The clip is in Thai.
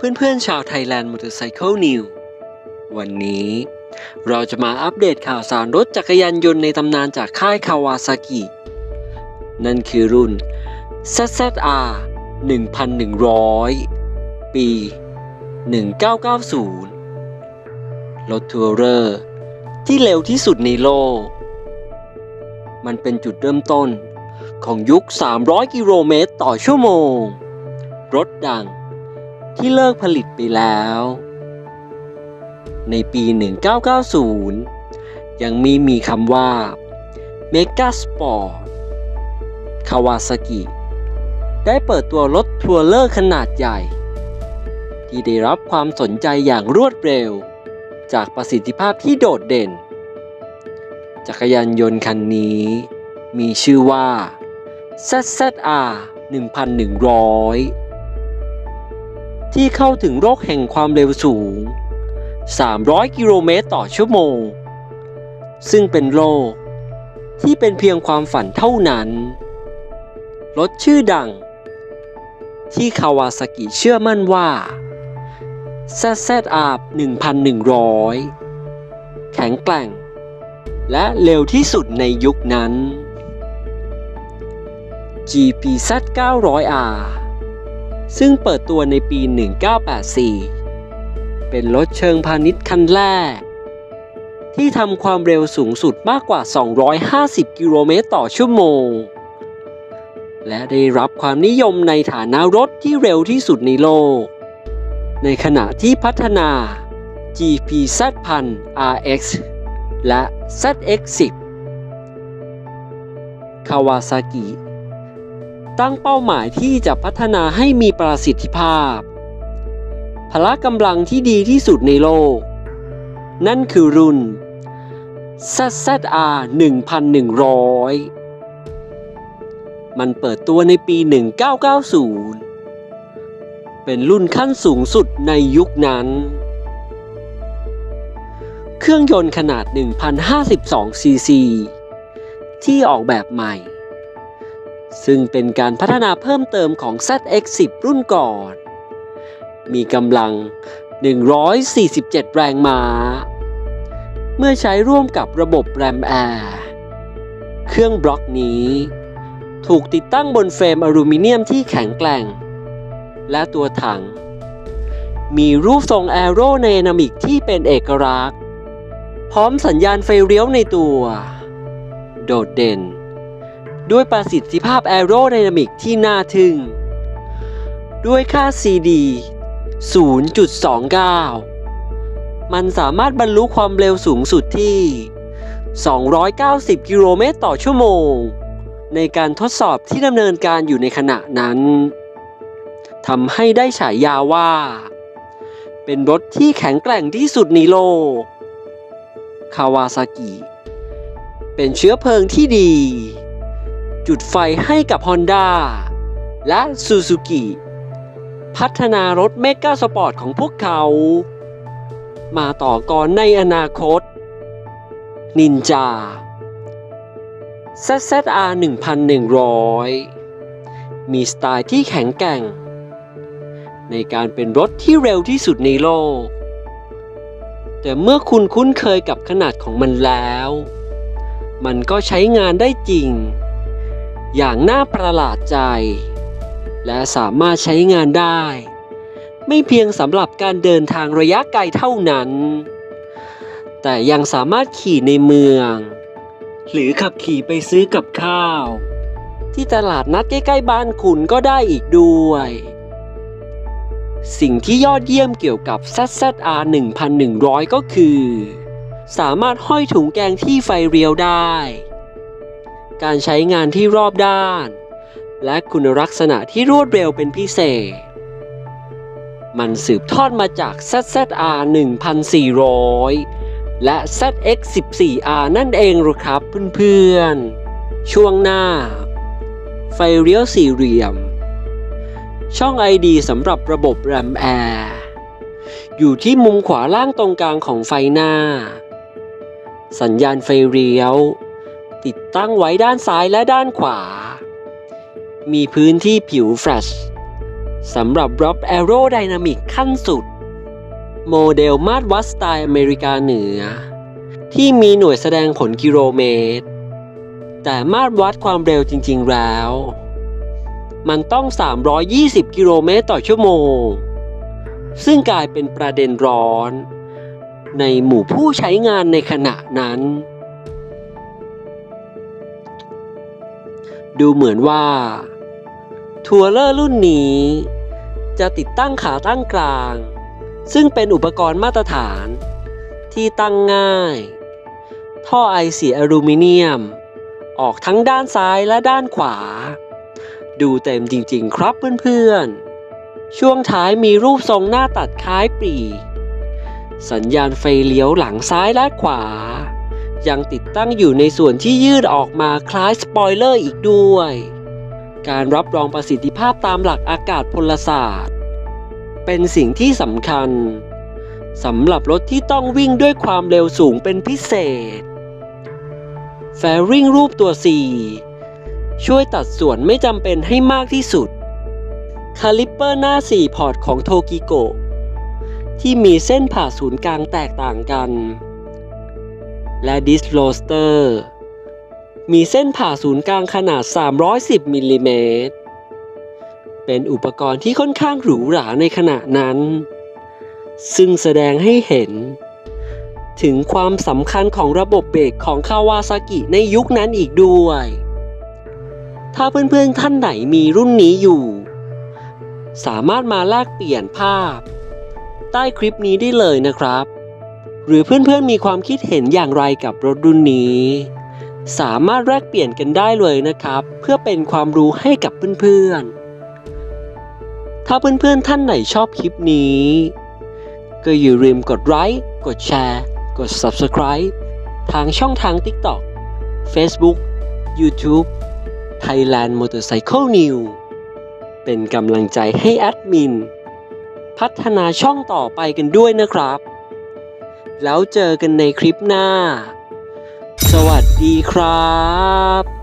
เพื่อนๆชาวไทยแลนด์มอเตอร์ไซค์นิววันนี้ เราจะมาอัปเดตข่าวสารรถจักรยานยนต์ในตำนานจากค่ายคาวาซากิ นั่นคือรุ่น ZZR 1100 ปี 1990 รถทัวร์เรอร์ ที่เร็วที่สุดในโลก มันเป็นจุดเริ่มต้นของยุค 300 กิโลเมตรต่อชั่วโมง รถดัง ที่เลิกผลิตไปแล้ว ในปี 1990 ยังมีมีคำว่า Mega Sport คาวาซากิได้เปิดตัวรถทัวร์เลอร์ขนาดใหญ่ ที่ได้รับความสนใจอย่างรวดเร็ว จากประสิทธิภาพที่โดดเด่น จักรยานยนต์คันนี้มีชื่อว่า ZZR 1100 ที่เข้าถึงโลกแห่งความเร็วสูง 300 กิโลเมตรต่อชั่วโมง ซึ่งเป็นโลกที่เป็นเพียงความฝันเท่านั้น รถชื่อดัง ที่คาวาซากิเชื่อมั่นว่า ZZR 1100 แข็งแกร่ง และเร็วที่สุดในยุคนั้น GPZ 900R ซึ่งเปิดตัวในปี 1984 เป็นรถเชิงพาณิชย์คันแรก ที่ทำความเร็วสูงสุดมากกว่า 250 กิโลเมตรต่อชั่วโมง และได้รับความนิยมในฐานะรถที่เร็วที่สุดในโลก ในขณะที่พัฒนา GPZ 1000 RX และ ZX10 คาวาซากิ ตั้งเป้าหมายที่จะพัฒนาให้มีประสิทธิภาพ พละกำลังที่ดีที่สุดในโลก นั่นคือรุ่น ZZR 1100 มันเปิดตัวในปี 1990 เป็นรุ่นขั้นสูงสุดในยุคนั้น เครื่องยนต์ขนาด 1,052ซีซีที่ออกแบบใหม่ ซึ่งเป็นการพัฒนาเพิ่มเติมของ ZX10 รุ่นก่อน มีกำลัง 147 แรงม้า เมื่อใช้ร่วมกับระบบแรมแอร์เครื่องบล็อกนี้ ถูกติดตั้งบนเฟรมอลูมิเนียมที่แข็งแกร่ง และตัวถัง มีรูปทรงแอโรไดนามิกที่เป็นเอกลักษณ์ พร้อมสัญญาณไฟเลี้ยวในตัว โดดเด่น ด้วยประสิทธิภาพแอโรไดนามิกที่น่าทึ่ง ด้วยค่า CD 0.29 มันสามารถบรรลุความเร็วสูงสุดที่ 290 กิโลเมตรต่อชั่วโมง ในการทดสอบที่ดำเนินการอยู่ในขณะนั้นทำให้ได้ฉายาว่า เป็นรถที่แข็งแกร่งที่สุดในโลก คาวาซากิ เป็นเชื้อเพลิงที่ดี จุดไฟให้กับฮอนด้าและซูซูกิพัฒนารถเมกาสปอร์ตของพวกเขา มาต่อก่อนในอนาคต นินจา ZZR 1100 มีสไตล์ที่แข็งแกร่ง ในการเป็นรถที่เร็วที่สุดในโลก แต่เมื่อคุณคุ้นเคยกับขนาดของมันแล้ว มันก็ใช้งานได้จริง อย่างน่าประหลาดใจ และสามารถใช้งานได้ ไม่เพียงสำหรับการเดินทางระยะไกลเท่านั้น แต่ยังสามารถขี่ในเมือง หรือขับขี่ไปซื้อกับข้าว ที่ตลาดนัดใกล้ๆบ้านคุณก็ได้อีกด้วย สิ่งที่ยอดเยี่ยมเกี่ยวกับ ZZR 1100 ก็คือ สามารถห้อยถุงแกงที่ไฟเรียวได้ การใช้งานที่รอบด้าน และคุณลักษณะที่รวดเร็วเป็นพิเศษ มันสืบทอดมาจาก ZZR 1400 และ ZX 14R นั่นเองหรอครับเพื่อนๆ ช่วงหน้า ไฟเลี้ยวสี่เหลี่ยม ช่อง ID สำหรับระบบแรมแอร์อยู่ที่มุมขวาล่างตรงกลางของไฟหน้า สัญญาณไฟเลี้ยว ติดตั้งไว้ด้านซ้ายและด้านขวา มีพื้นที่ผิวแฟลชสำหรับร o บแอโรไดนามิกขั้นสุด โมเดลมาตรวัดสไตล์อเมริกาเหนือ ที่มีหน่วยแสดงผลกิโลเมตร แต่มาตรวัดความเร็วจริง ๆ แล้ว มันต้อง 320 กิโลเมตรต่อชั่วโมง ซึ่งกลายเป็นประเด็นร้อน ในหมู่ผู้ใช้งานในขณะนั้น ดูเหมือนว่า ทัวร์เลอร์รุ่นนี้ จะติดตั้งขาตั้งกลาง ซึ่งเป็นอุปกรณ์มาตรฐาน ที่ตั้งง่าย ท่อไอเสียอลูมิเนียม ออกทั้งด้านซ้ายและด้านขวา ดูเต็มจริงๆครับเพื่อนๆ ช่วงท้ายมีรูปทรงหน้าตัดคล้ายปรีสัญญาณไฟเลี้ยวหลังซ้ายและขวา ยังติดตั้งอยู่ในส่วนที่ยืดออกมาคล้ายสปอยเลอร์อีกด้วย การรับรองประสิทธิภาพตามหลักอากาศพลศาสตร์ เป็นสิ่งที่สำคัญสำหรับรถที่ต้องวิ่งด้วยความเร็วสูงเป็นพิเศษ แฟริงรูปตัว C ช่วยตัดส่วนไม่จำเป็นให้มากที่สุด คาลิปเปอร์หน้า 4 พอร์ตของโทกิโกที่มีเส้นผ่าศูนย์กลางแตกต่างกัน และดิสโรสเตอร์ มีเส้นผ่าศูนย์กลางขนาด 310 มิลลิเมตร เป็นอุปกรณ์ที่ค่อนข้างหรูหราในขณะนั้น ซึ่งแสดงให้เห็น ถึงความสำคัญของระบบเบรกของคาวาซากิในยุคนั้นอีกด้วย ถ้าเพื่อนๆท่านไหนมีรุ่นนี้อยู่ สามารถมาแลกเปลี่ยนภาพ ใต้คลิปนี้ได้เลยนะครับ หรือเพื่อนๆมีความคิดเห็นอย่างไรกับรถรุ่นนี้ สามารถแลกเปลี่ยนกันได้เลยนะครับ เพื่อเป็นความรู้ให้กับเพื่อนๆ ถ้าเพื่อนๆท่านไหนชอบคลิปนี้ ก็อย่าลืมกดไลค์กดแชร์ กด Subscribe ทางช่องทาง TikTok Facebook YouTube Thailand Motorcycle New เป็นกำลังใจให้แอดมิน พัฒนาช่องต่อไปกันด้วยนะครับ แล้วเจอกันในคลิปหน้า สวัสดีครับ